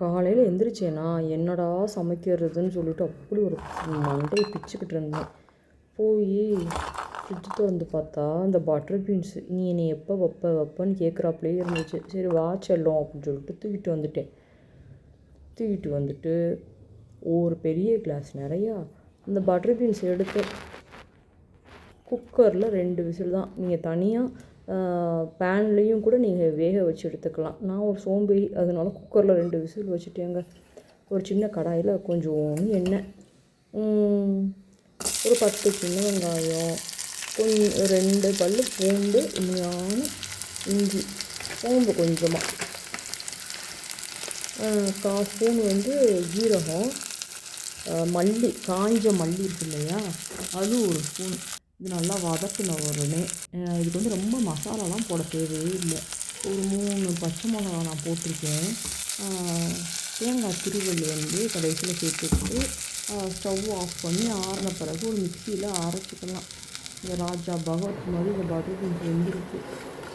காலையில் எந்திரிச்சேனா என்னடா சமைக்கிறதுன்னு சொல்லிட்டு அப்படி ஒரு மண்டையை பிச்சுக்கிட்டு இருந்தேன். போய் ஃப்ரிட்ஜ் திறந்து பார்த்தா இந்த பட்டர் பீன்ஸு நீ என்னை எப்போ வைப்ப வைப்பன்னு கேட்குறாப்புலேயே இருந்துச்சு. சரி வா செல்லும் அப்படின்னு சொல்லிட்டு தூக்கிட்டு வந்துட்டேன். தூக்கிட்டு வந்துட்டு ஒரு பெரிய கிளாஸ் நிறையா அந்த பட்டர் பீன்ஸ் எடுத்து குக்கரில் ரெண்டு விசில் தான். நீங்கள் தனியாக பேன்லேயும் கூட நீங்கள் வேக வச்சு எடுத்துக்கலாம். நான் ஒரு சோம்பேறி அதனால குக்கரில் ரெண்டு விசில் வச்சுட்டேங்க. ஒரு சின்ன கடாயில் கொஞ்சம் எண்ணெய். ஒரு பத்து சின்ன வெங்காயம் கொஞ்சம் ரெண்டு பல் பூண்டு உண்மையான இஞ்சி சோம்பு கொஞ்சமாக கால் ஸ்பூன் வந்து ஜீரகம் மல்லி காஞ்ச மல்லி இருக்கு இல்லையா? அது ஒரு ஸ்பூன். இது நல்லா வதக்கின உடனே இதுக்கு வந்து ரொம்ப மசாலாலாம் போட தேவையே இல்லை. ஒரு மூணு பச்சை மிளகா நான் போட்டிருக்கேன். தேங்காய் திருவள்ளி வந்து கடைசியில் சேர்த்துக்கிட்டு ஸ்டவ் ஆஃப் பண்ணி ஆறின பிறகு ஒரு மிக்சியில் அரைச்சிக்கலாம். இந்த ராஜா பகவத் மாதிரி இந்த பட்டர் பீன்ஸ் வெந்திருக்கு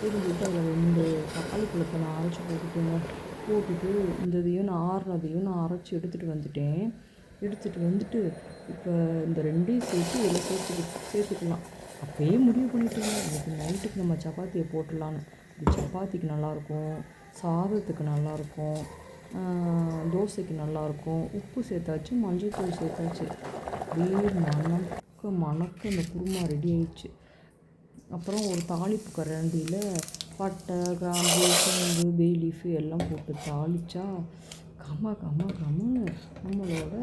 வெந்துட்டு அதில் ரெண்டு தக்காளி பழத்தை நான் அரைச்சி போட்டுட்டேங்க. போட்டுட்டு இந்த இதையும் நான் ஆறுனதையும் நான் அரைச்சி எடுத்துகிட்டு வந்துட்டேன். எடுத்துகிட்டு வந்துட்டு இப்போ இந்த ரெண்டையும் சேர்த்து இதில் சேர்த்து சேர்த்துக்கலாம். அப்போயே முடிவு பண்ணிட்டேங்க இன்றைக்கி நைட்டுக்கு நம்ம சப்பாத்தியை போட்டுடலான்னு. இது சப்பாத்திக்கு நல்லாயிருக்கும் சாதத்துக்கு நல்லாயிருக்கும் தோசைக்கு நல்லாயிருக்கும். உப்பு சேர்த்தாச்சு மஞ்சள் தூள் சேர்த்தாச்சு. அப்படியே மணக்க மணக்க இந்த குருமா ரெடி ஆயிடுச்சு. அப்புறம் ஒரு தாளிப்பு கரண்டியில் பட்டை கிராம்பு சோம்பு பே லீஃபு எல்லாம் போட்டு தாளித்தா கம கம கமன்னு நம்மளோட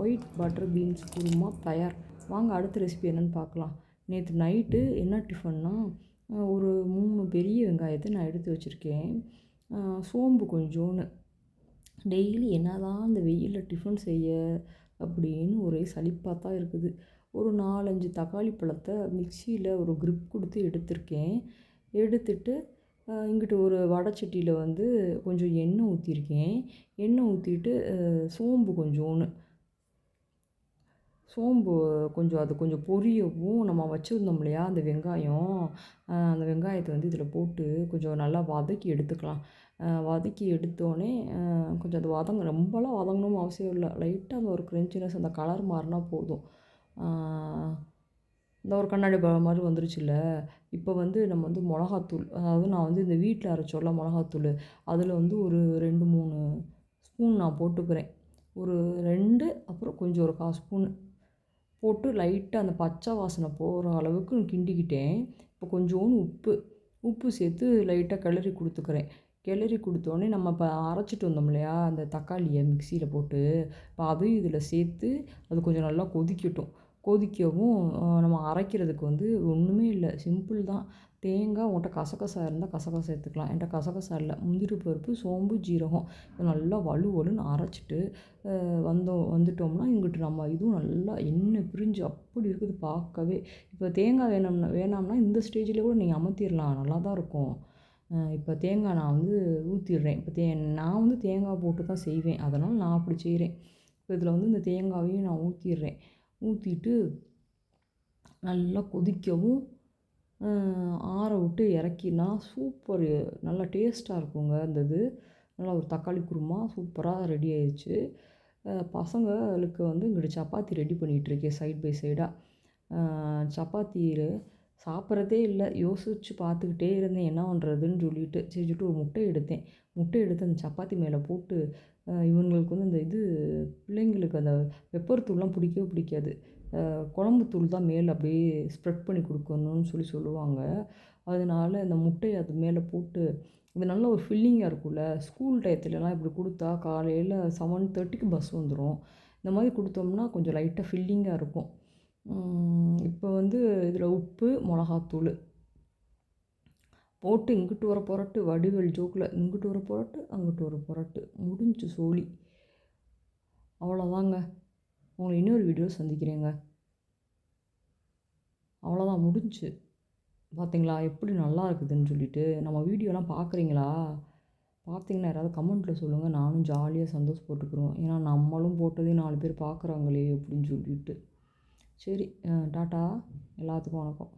ஒயிட் பட்டர் பீன்ஸ் குருமா தயார். வாங்க அடுத்த ரெசிபி என்னன்னு பார்க்கலாம். நேற்று நைட்டு என்ன டிஃபன்னா ஒரு மூணு பெரிய வெங்காயத்தை நான் எடுத்து வச்சுருக்கேன். சோம்பு கொஞ்சோன்னு. டெய்லி என்னதான் அந்த வெயிலில் டிஃபன் செய்ய அப்படின்னு ஒரே சலிப்பாக தான் இருக்குது. ஒரு நாலஞ்சு தக்காளி பழத்தை மிக்சியில் ஒரு க்ரிப் கொடுத்து எடுத்திருக்கேன். எடுத்துட்டு இங்கிட்டு ஒரு வடைச்சட்டியில் வந்து கொஞ்சம் எண்ணெய் ஊற்றிருக்கேன் எண்ணெய் ஊற்றிட்டு சோம்பு கொஞ்சோன்னு. சோம்பு கொஞ்சம் அது கொஞ்சம் பொரியவும் நம்ம வச்சுருந்தோம் இல்லையா அந்த வெங்காயம். அந்த வெங்காயத்தை வந்து இதில் போட்டு கொஞ்சம் நல்லா வதக்கி எடுத்துக்கலாம். வதக்கி எடுத்தோடனே கொஞ்சம் அது வதங்க ரொம்பலாம் வதங்கணும்னு அவசியம் இல்லை. லைட்டாக அந்த ஒரு க்ரென்ச்சினஸ் அந்த கலர் மாறினா போதும். இந்த ஒரு கண்ணாடி பழம் மாதிரி வந்துருச்சுல்ல. இப்போ வந்து நம்ம வந்து மிளகாத்தூள் அதாவது நான் வந்து இந்த வீட்டில் அரைச்சோல்ல மிளகாத்தூள் அதில் வந்து ஒரு ரெண்டு மூணு ஸ்பூன் நான் போட்டுக்கிறேன். ஒரு ரெண்டு அப்புறம் கொஞ்சம் ஒரு கால் ஸ்பூன் போட்டு லைட்டாக அந்த பச்சை வாசனை போகிற அளவுக்கு கிண்டிக்கிட்டேன். இப்போ கொஞ்சோன்னு உப்பு உப்பு சேர்த்து லைட்டாக கிளறி கொடுத்துக்கிறேன். கிளறி கொடுத்தோடனே நம்ம இப்போ அரைச்சிட்டு வந்தோம் இல்லையா அந்த தக்காளியை மிக்சியில் போட்டு இப்போ அதையும் இதில் சேர்த்து அது கொஞ்சம் நல்லா கொதிக்கட்டும். கொதிக்கவும் நம்ம அரைக்கிறதுக்கு வந்து ஒன்றுமே இல்லை. சிம்பிள் தான். தேங்காய் உன்கிட்ட கசகசா இருந்தால் கசகசா எடுத்துக்கலாம் என்கிட்ட கசகசா இல்லை. முந்திரி பருப்பு சோம்பு ஜீரகம் நல்லா வலு வலுன்னு அரைச்சிட்டு வந்தோம் வந்துட்டோம்னா இங்கிட்டு நம்ம இதுவும் நல்லா எண்ணெய் பிரிஞ்சு அப்படி இருக்குது பார்க்கவே இப்போ தேங்காய் வேணும்னா வேணாம்னா இந்த ஸ்டேஜில் கூட நீங்கள் அமர்த்திடலாம் நல்லா தான் இருக்கும் இப்போ தேங்காய் நான் வந்து ஊற்றிடுறேன் இப்போ தே நான் வந்து தேங்காய் போட்டு தான் செய்வேன். அதனால் நான் அப்படி செய்கிறேன் இப்போ இதில் வந்து இந்த தேங்காயையும் நான் ஊற்றிடுறேன் ஊற்றிட்டு நல்லா கொதிக்கவும் ஆற விட்டு இறக்கினா சூப்பர். நல்லா டேஸ்ட்டாக இருக்குங்க இந்த இது. நல்லா ஒரு தக்காளி குருமா சூப்பராக ரெடி ஆயிடுச்சு பசங்களுக்கு வந்து இங்கிட்டு சப்பாத்தி ரெடி பண்ணிகிட்ருக்கேன் சைட் பை சைடாக சப்பாத்தியில் சாப்பிட்றதே இல்லை. யோசித்து பார்த்துக்கிட்டே இருந்தேன். என்ன பண்ணுறதுன்னு சொல்லிட்டு. சரி சொல்லிட்டு ஒரு முட்டை எடுத்தேன். முட்டை எடுத்து அந்த சப்பாத்தி மேலே போட்டு இவங்களுக்கு வந்து இந்த இது பிள்ளைங்களுக்கு அந்த வெப்பரத்தூள்லாம் பிடிக்கவே பிடிக்காது. குழம்பு தூள் தான் மேலே அப்படியே ஸ்ப்ரெட் பண்ணி கொடுக்கணும்னு சொல்லி சொல்லுவாங்க. அதனால இந்த முட்டையை அது மேலே போட்டு இது நல்ல ஒரு ஃபில்லிங்காக இருக்கும்ல. ஸ்கூல் டயத்துலலாம் இப்படி கொடுத்தா காலையில் செவன் தேர்ட்டிக்கு பஸ் வந்துடும் இந்த மாதிரி கொடுத்தோம்னா கொஞ்சம் லைட்டாக ஃபில்லிங்காக இருக்கும். இப்போ வந்து இதில் உப்பு மிளகாத்தூள். போட்டு இங்கிட்டு வர புரட்டு வடிவேல் ஜோக்கில் இங்கிட்டு வர புரட்டு அங்கிட்டு வர புரட்டு. முடிஞ்சு சோலி. அவ்வளோதாங்க உங்களை இன்னொரு வீடியோ சந்திக்கிறேங்க. அவ்வளோதான் முடிஞ்சு. பார்த்தீங்களா எப்படி நல்லா இருக்குதுன்னு சொல்லிட்டு. நம்ம வீடியோலாம் பார்க்குறீங்களா பார்த்தீங்கன்னா யாராவது கமெண்ட்டில் சொல்லுங்கள் நானும் ஜாலியாக சந்தோஷப்பட்டுக்கிறோம் ஏன்னா நம்மளும் போட்டதையும் நாலு பேர் பார்க்குறாங்களே அப்படின்னு சொல்லிட்டு. சரி டாட்டா எல்லாத்துக்கும் வணக்கம்.